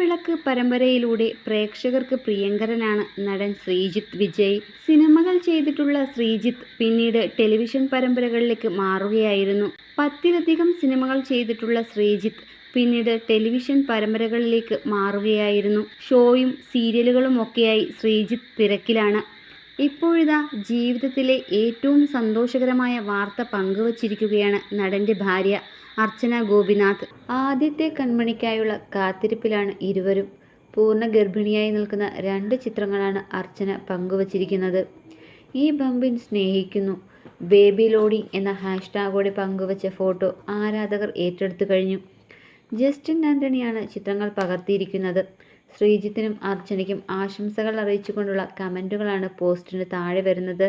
നിലവിളക്ക് പരമ്പരയിലൂടെ പ്രേക്ഷകർക്ക് പ്രിയങ്കരനാണ് നടൻ ശ്രീജിത്ത് വിജയ്. സിനിമകൾ ചെയ്തിട്ടുള്ള ശ്രീജിത്ത് പിന്നീട് ടെലിവിഷൻ പരമ്പരകളിലേക്ക് മാറുകയായിരുന്നു. പത്തിലധികം സിനിമകൾ ചെയ്തിട്ടുള്ള ശ്രീജിത്ത് പിന്നീട് ടെലിവിഷൻ പരമ്പരകളിലേക്ക് മാറുകയായിരുന്നു. ഷോയും സീരിയലുകളും ഒക്കെയായി ശ്രീജിത്ത് തിരക്കിലാണ്. ഇപ്പോഴിതാ ജീവിതത്തിലെ ഏറ്റവും സന്തോഷകരമായ വാർത്ത പങ്കുവച്ചിരിക്കുകയാണ് നടന്റെ ഭാര്യ. അർച്ചന ഗോപിനാഥ് ആദ്യത്തെ കൺമണിക്കായുള്ള കാത്തിരിപ്പിലാണ് ഇരുവരും. പൂർണ ഗർഭിണിയായി നിൽക്കുന്ന രണ്ട് ചിത്രങ്ങളാണ് അർച്ചന പങ്കുവച്ചിരിക്കുന്നത്. ഈ ബമ്പിൻ സ്നേഹിക്കുന്നു. ബേബി ലോഡിംഗ് എന്ന ഹാഷ്ടാഗോടെ പങ്കുവച്ച ഫോട്ടോ ആരാധകർ ഏറ്റെടുത്തു കഴിഞ്ഞു. ജസ്റ്റിൻ ആന്റണിയാണ് ചിത്രങ്ങൾ പകർത്തിയിരിക്കുന്നത്. ശ്രീജിത്തിനും അർച്ചനയ്ക്കും ആശംസകൾ അറിയിച്ചുകൊണ്ടുള്ള കമന്റുകളാണ് പോസ്റ്റിന് താഴെ വരുന്നത്.